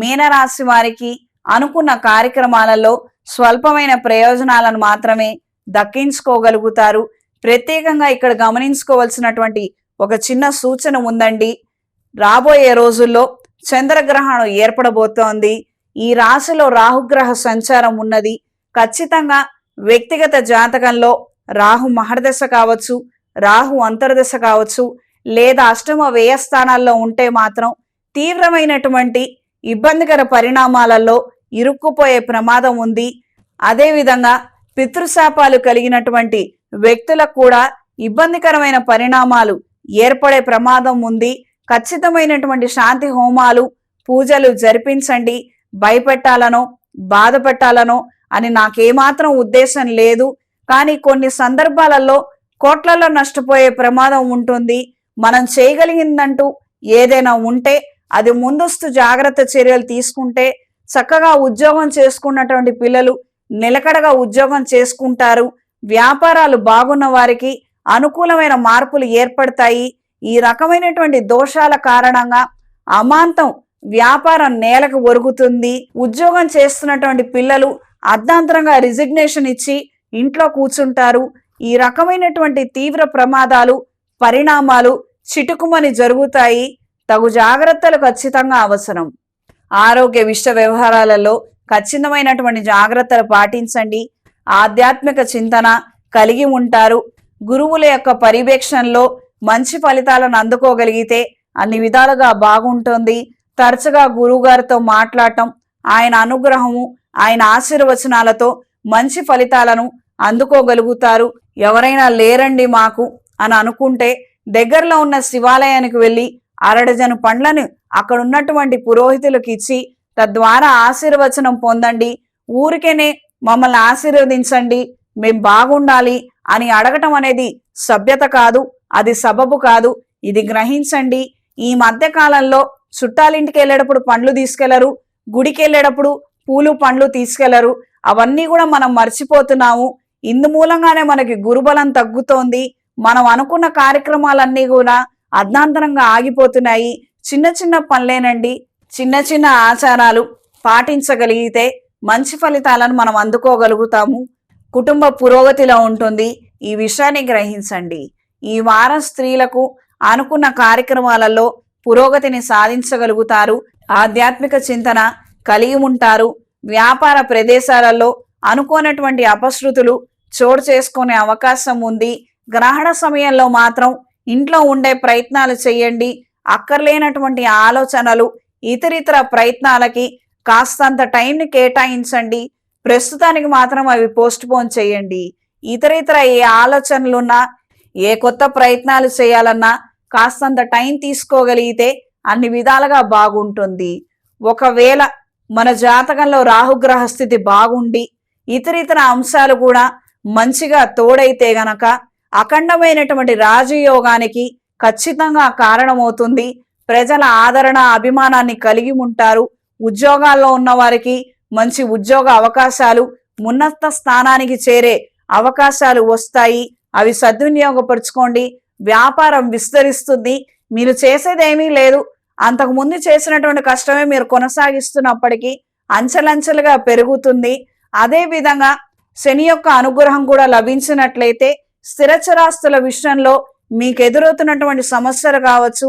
మీనరాశి వారికి అనుకున్న కార్యక్రమాలలో స్వల్పమైన ప్రయోజనాలను మాత్రమే దక్కించుకోగలుగుతారు. ప్రత్యేకంగా ఇక్కడ గమనించుకోవాల్సినటువంటి ఒక చిన్న సూచన ఉందండి. రాబోయే రోజుల్లో చంద్రగ్రహణం ఏర్పడబోతోంది. ఈ రాశిలో రాహుగ్రహ సంచారం ఉన్నది. ఖచ్చితంగా వ్యక్తిగత జాతకంలో రాహు మహర్దశ కావచ్చు రాహు అంతర్దశ కావచ్చు లేదా అష్టమ వ్యయస్థానాల్లో ఉంటే మాత్రం తీవ్రమైనటువంటి ఇబ్బందికర పరిణామాలలో ఇరుక్కుపోయే ప్రమాదం ఉంది. అదేవిధంగా పితృశాపాలు కలిగినటువంటి వ్యక్తులకు కూడా ఇబ్బందికరమైన పరిణామాలు ఏర్పడే ప్రమాదం ఉంది. ఖచ్చితమైనటువంటి శాంతి హోమాలు పూజలు జరిపించండి. భయపెట్టాలనో బాధ పెట్టాలనో అని నాకేమాత్రం ఉద్దేశం లేదు. కానీ కొన్ని సందర్భాలలో కోట్లలో నష్టపోయే ప్రమాదం ఉంటుంది. మనం చేయగలిగిందంటూ ఏదైనా ఉంటే అది ముందస్తు జాగ్రత్త చర్యలు తీసుకుంటే చక్కగా ఉద్యోగం చేసుకున్నటువంటి పిల్లలు నిలకడగా ఉద్యోగం చేసుకుంటారు. వ్యాపారాలు బాగున్న వారికి అనుకూలమైన మార్పులు ఏర్పడతాయి. ఈ రకమైనటువంటి దోషాల కారణంగా అమాంతం వ్యాపారం నేలకు ఒరుగుతుంది. ఉద్యోగం చేస్తున్నటువంటి పిల్లలు అర్ధాంతరంగా రిజిగ్నేషన్ ఇచ్చి ఇంట్లో కూర్చుంటారు. ఈ రకమైనటువంటి తీవ్ర ప్రమాదాలు పరిణామాలు చిటుకుమని జరుగుతాయి. తగు జాగ్రత్తలు ఖచ్చితంగా అవసరం. ఆరోగ్య విశ్వ వ్యవహారాలలో ఖచ్చితమైనటువంటి జాగ్రత్తలు పాటించండి. ఆధ్యాత్మిక చింతన కలిగి ఉంటారు. గురువుల యొక్క పర్యవేక్షణలో మంచి ఫలితాలను అందుకోగలిగితే అన్ని విధాలుగా బాగుంటుంది. తరచుగా గురువుగారితో మాట్లాడటం ఆయన అనుగ్రహము ఆయన ఆశీర్వచనాలతో మంచి ఫలితాలను అందుకోగలుగుతారు. ఎవరైనా లేరండి మాకు అని అనుకుంటే దగ్గరలో ఉన్న శివాలయానికి వెళ్ళి అరడజను పండ్లను అక్కడున్నటువంటి పురోహితులకు ఇచ్చి తద్వారా ఆశీర్వచనం పొందండి. ఊరికేనే మమ్మల్ని ఆశీర్వదించండి. మేం బాగుండాలి అని అడగటం అనేది సభ్యత కాదు అది సబబు కాదు. ఇది గ్రహించండి. ఈ మధ్య కాలంలో చుట్టాలింటికి వెళ్ళేటప్పుడు పండ్లు తీసుకెళ్ళరు గుడికి వెళ్ళేటప్పుడు పూలు పండ్లు తీసుకెళ్ళరు. అవన్నీ కూడా మనం మర్చిపోతున్నాము. ఇందు మూలంగానే మనకి గురుబలం తగ్గుతోంది. మనం అనుకున్న కార్యక్రమాలన్నీ కూడా అర్ధాంతరంగా ఆగిపోతున్నాయి. చిన్న చిన్న పనులేనండి. చిన్న చిన్న ఆచారాలు పాటించగలిగితే మంచి ఫలితాలను మనం అందుకోగలుగుతాము. కుటుంబ పురోగతిలో ఉంటుంది. ఈ విషయాన్ని గ్రహించండి. ఈ వారం స్త్రీలకు అనుకున్న కార్యక్రమాలలో పురోగతిని సాధించగలుగుతారు. ఆధ్యాత్మిక చింతన కలిగి ఉంటారు. వ్యాపార ప్రదేశాలలో అనుకోనటువంటి అపశృతులు చోటు చేసుకునే అవకాశం ఉంది. గ్రహణ సమయంలో మాత్రం ఇంట్లో ఉండే ప్రయత్నాలు చేయండి. అక్కర్లేనటువంటి ఆలోచనలు ఇతరితర ప్రయత్నాలకి కాస్తంత టైంని కేటాయించండి. ప్రస్తుతానికి మాత్రం అవి పోస్ట్ పోన్ చేయండి. ఇతరితర ఏ ఆలోచనలున్నా ఏ కొత్త ప్రయత్నాలు చేయాలన్నా కాస్తంత టైం తీసుకోగలిగితే అన్ని విధాలుగా బాగుంటుంది. ఒకవేళ మన జాతకంలో రాహుగ్రహ స్థితి బాగుండి ఇతరితర అంశాలు కూడా మంచిగా తోడైతే గనక అఖండమైనటువంటి రాజయోగానికి ఖచ్చితంగా కారణమవుతుంది. ప్రజల ఆదరణ అభిమానాన్ని కలిగి ఉంటారు. ఉద్యోగాల్లో ఉన్న వారికి మంచి ఉద్యోగ అవకాశాలు ఉన్నత స్థానానికి చేరే అవకాశాలు వస్తాయి. అవి సద్వినియోగపరుచుకోండి. వ్యాపారం విస్తరిస్తుంది. మీరు చేసేదేమీ లేదు. అంతకుముందు చేసినటువంటి కష్టమే మీరు కొనసాగిస్తున్నప్పటికీ అంచెలంచెలుగా పెరుగుతుంది. అదే విధంగా శని యొక్క అనుగ్రహం కూడా లభించినట్లయితే స్థిరచరాస్తుల విషయంలో మీకు ఎదురవుతున్నటువంటి సమస్యలు కావచ్చు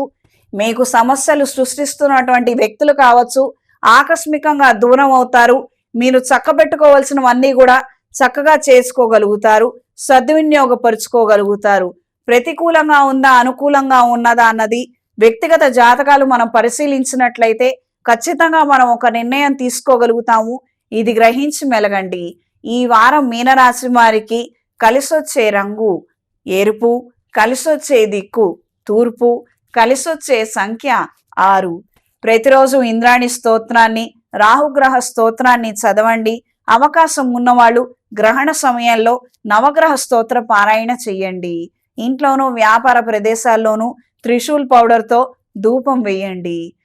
మీకు సమస్యలు సృష్టిస్తున్నటువంటి వ్యక్తులు కావచ్చు ఆకస్మికంగా దూరం అవుతారు మీరు చక్కబెట్టుకోవాల్సినవన్నీ కూడా చక్కగా చేసుకోగలుగుతారు సద్వినియోగపరుచుకోగలుగుతారు. ప్రతికూలంగా ఉందా అనుకూలంగా ఉన్నదా అన్నది వ్యక్తిగత జాతకాలు మనం పరిశీలించినట్లయితే ఖచ్చితంగా మనం ఒక నిర్ణయం తీసుకోగలుగుతాము. ఇది గ్రహించి మెలగండి. ఈ వారం మీనరాశి వారికి కలిసొచ్చే రంగు ఎరుపు కలిసొచ్చే దిక్కు తూర్పు కలిసొచ్చే సంఖ్య ఆరు. ప్రతిరోజు ఇంద్రాణి స్తోత్రాన్ని రాహుగ్రహ స్తోత్రాన్ని చదవండి. అవకాశం ఉన్నవాళ్ళు గ్రహణ సమయంలో నవగ్రహ స్తోత్ర పారాయణ చెయ్యండి. ఇంట్లోనూ వ్యాపార ప్రదేశాల్లోనూ త్రిశూల్ పౌడర్తో ధూపం వేయండి.